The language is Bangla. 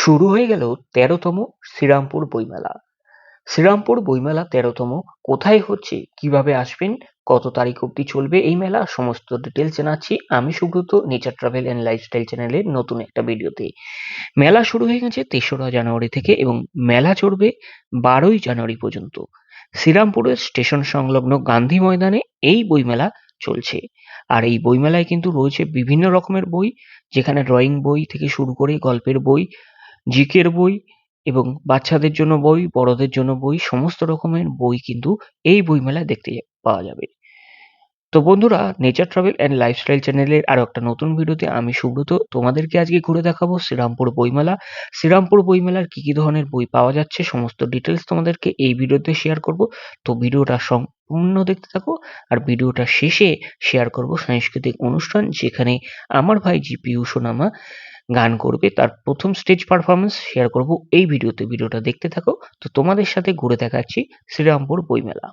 শুরু হয়ে গেল তেরোতম শ্রীরামপুর বইমেলা। শ্রীরামপুর বইমেলা তেরোতম কোথায় হচ্ছে, কীভাবে আসবেন, কত তারিখ অবধি চলবে এই মেলা, সমস্ত ডিটেলস জানাচ্ছি আমি Subrata nature travel and lifestyle চ্যানেলের নতুন একটা ভিডিওতে মেলা শুরু হয়ে গেছে তেসরা জানুয়ারি থেকে এবং মেলা চলবে বারোই জানুয়ারি পর্যন্ত। শ্রীরামপুরের স্টেশন সংলগ্ন গান্ধী ময়দানে এই বইমেলা চলছে। আর এই বইমেলায় কিন্তু রয়েছে বিভিন্ন রকমের বই, যেখানে ড্রয়িং বই থেকে শুরু করে গল্পের বই জিকের বই এবং বাচ্চাদের জন্য বই, বড়দের জন্য বই, সমস্ত রকমের বই কিন্তু এই বইমেলায় দেখতে পাওয়া যাবে। তো বন্ধুরা নেচার ট্রাভেল অ্যান্ড লাইফস্টাইল চ্যানেলের আরও একটা নতুন ভিডিওতে আমি সুব্রত। তোমাদেরকে আজকে ঘুরে দেখাবো শ্রীরামপুর বইমেলা। শ্রীরামপুর বইমেলার কি কি ধরনের বই পাওয়া যাচ্ছে, সমস্ত ডিটেলস তোমাদেরকে এই ভিডিওতে শেয়ার করব। তো ভিডিওটা সম্পূর্ণ দেখতে থাকো আর ভিডিওটা শেষে শেয়ার করব সাংস্কৃতিক অনুষ্ঠান যেখানে আমার ভাই জিপি সোনামা গান করবে। তার প্রথম স্টেজ পারফরমেন্স শেয়ার করব এই ভিডিওতে। ভিডিওটা দেখতে থাকো। তো তোমাদের সাথে ঘুরে দেখাচ্ছি শ্রীরামপুর বইমেলা।